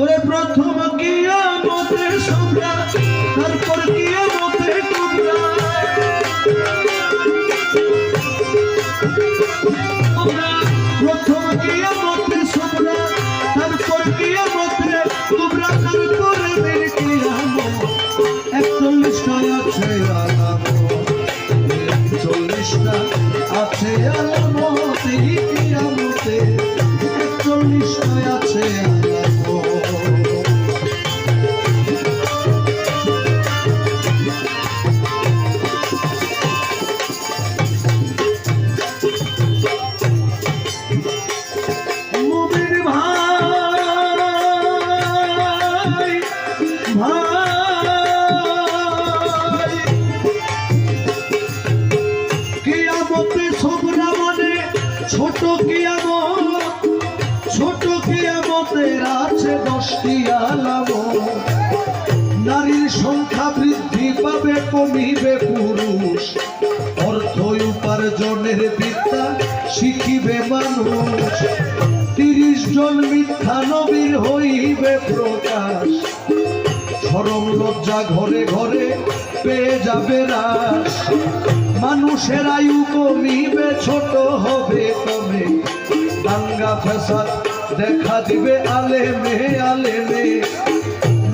ওরে প্রথম কিয়ামতে সোমরা তারপর কিয়ামতে কুবরা প্রথম কিয়ামতে সোমরা তারপর কিয়ামতে কুবরা তারপরে বীর কিয়ামত। একচল্লিশটা আছে আলামত একচল্লিশটা আছে আলামত ছোট কিয়ামত, ছোট কিয়ামতের আছে দশটি আলামত। নারীর সংখ্যা বৃদ্ধি পাবে, কমিবে পুরুষ। অর্থ উপার্জনের বিদ্যা শিখিবে মানুষ। তিরিশ জন মিথ্যা নবীর হইবে প্রকাশ। সরম লজ্জা ঘরে ঘরে পেয়ে যাবে রাস মানুষের আয়ু কমিবে, ছোট হবে কমে। দাঙ্গা ফেসাদ দেখা দিবে আলে মেহে আলে মে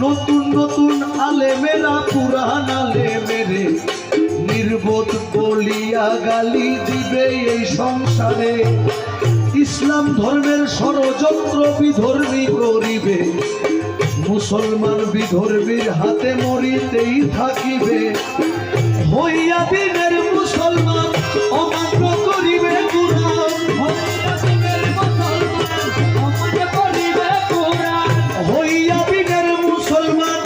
নতুন নতুন আলেমেরা, পুরান আলেমেরে। নির্বোধ বলিয়া গালি দিবে এই সংসারে। ইসলাম ধর্মের ষড়যন্ত্র বিধর্মী করিবে। মুসলমান বিধর্মীর হাতে মরিতেই থাকিবে। হইয়া দিনের মুসলমান অমান্য করিবে হইয়া দিনের মুসলমান অমান্য করিবে কুরআন। হইয়া দিনের মুসলমান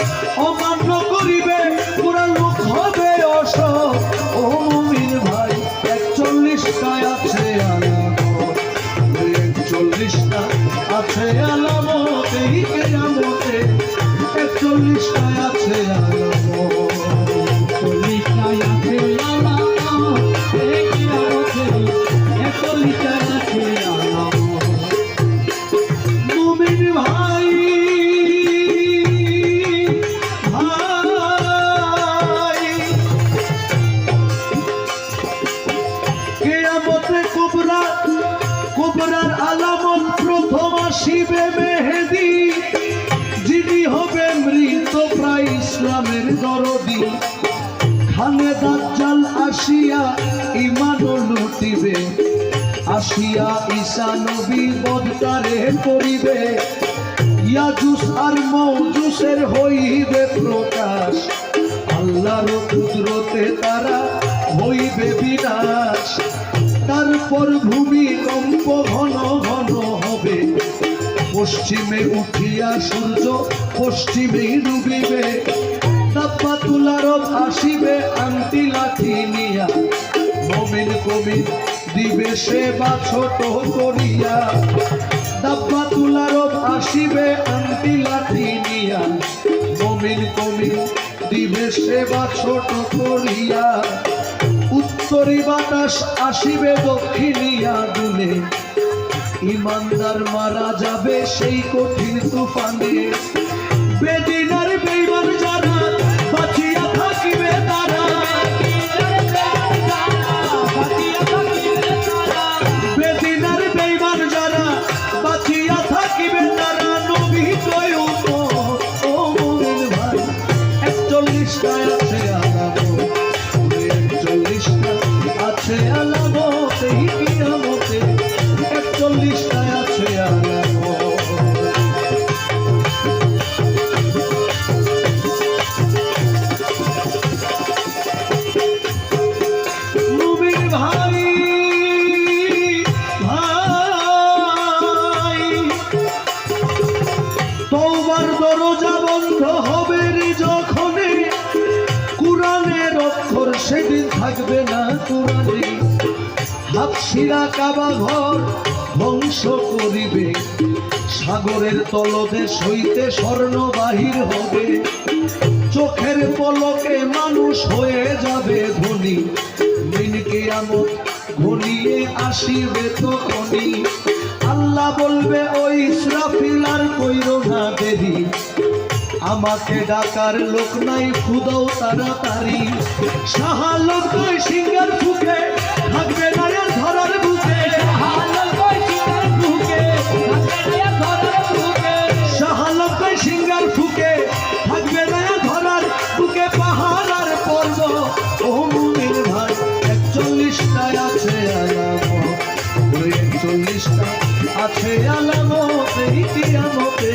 অমান্য করিবে পুরা লোক হবে অসৎ। ও মুমিন ভাই একচল্লিশটা আছে আলামত একচল্লিশটা আছে আলামত কুবরার আলামত প্রথম আসিবে মেহেদি যিনি হবে মৃত প্রায় ইসলামের দরদি খানে দাজ্জাল আসিয়া ইমান লুটিবে। আসিয়া ঈসা নবী বদতারে করিবে ইয়াজুস আর মৌজুসের হইবে প্রকাশ। আল্লাহর কুদরতে তারা হইবে বিনাশ। তারপর ভূমি কম্প ঘন ঘন হবে। পশ্চিমে উঠিয়া সূর্য পশ্চিমে ডুবিবে। তাপ্পাতুল আরব আসিবে আংটি লাঠি নিয়া। মমিন কবি দিবে সেবা ছোট করিয়া। তাপ্পাতুল আরব আসিবে আংটি লাঠি নিয়া। মমিন দিবে সেবা ছোট করিয়া। উত্তরি বাতাস আসিবে দক্ষিণিয়া দুলে। ইমানদার মারা যাবে সেই কঠিন তুফানে। বেদিনার হবে রে অক্ষর সেদিন থাকবে না হাফসিরা কাবা ঘর ধ্বংস করিবে। সাগরের তলদেশ হইতে স্বর্ণ বাহির হবে। চোখের পলকে মানুষ হয়ে যাবে ধনী। মিন কিয়ামত ঘনিয়ে আসিবে তখনই। আল্লাহ বলবে ওই ইসরাফিল, আর কইরো না দেরি। আমাকে ডাকার লোক নাই খুদাও তাড়াতাড়ি। সাহালোক নয় সিঙ্গার ফুকে থাকবে না ধরার বুকে। হালাল বৈশিকার বুকে কাছে ধরার বুকে। সাহালোক নয় সিঙ্গার ফুকে থাকবে না ধরার বুকে। পাহাড় আর পর্ব ও মুমিন ভাই একচল্লিশটায় আছে আলামত। ওই একচল্লিশটা আছে আলামত এই কিয়ামতে